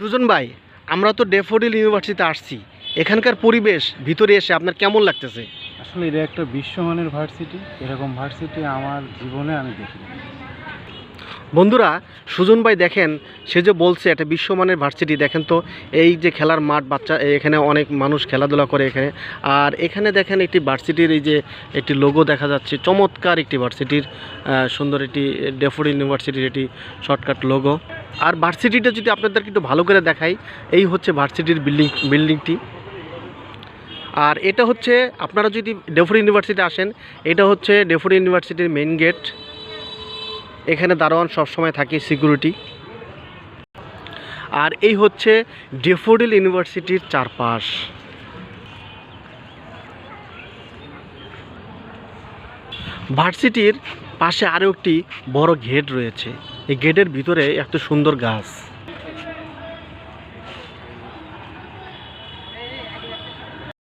সুজন ভাই আমরা তো ডেফোডিল ইউনিভার্সিটিতে আসছি। এখানকার পরিবেশ ভিতরে এসে আপনার কেমন লাগতেছে? আসলে এটা একটা বিশ্বমানের ভার্সিটি। এরকম ভার্সিটি আমার জীবনে আমি দেখিনি। বন্ধুরা সুজন ভাই দেখেন সে যে বলছে একটা বিশ্বমানের ভার্সিটি দেখেন তো এই যে খেলার মাঠ বাচ্চা এখানে অনেক মানুষ খেলাধুলা করে এখানে। আর এখানে দেখেন একটি ভার্সিটির এই যে একটি লোগো দেখা যাচ্ছে চমৎকার একটি ভার্সিটির সুন্দর একটি ডেফোড ইউনিভার্সিটির একটি শর্টকাট লোগো আর ভার্সিটিটা যদি আপনাদেরকে একটু ভালো করে দেখাই, এই হচ্ছে ভার্সিটির বিল্ডিং, বিল্ডিংটি। আর এটা হচ্ছে, আপনারা যদি ডেফোড ইউনিভার্সিটি আসেন, এটা হচ্ছে ডেফোড ইউনিভার্সিটির মেইন গেট। এখানে দারোয়ান সবসময় থাকে সিকিউরিটি। আর এই হচ্ছে ডেফোডিল ইউনিভার্সিটির চারপাশ। ভার্সিটির পাশে আরও একটি বড় গেট রয়েছে। এই গেটের ভিতরে এত সুন্দর গাছ।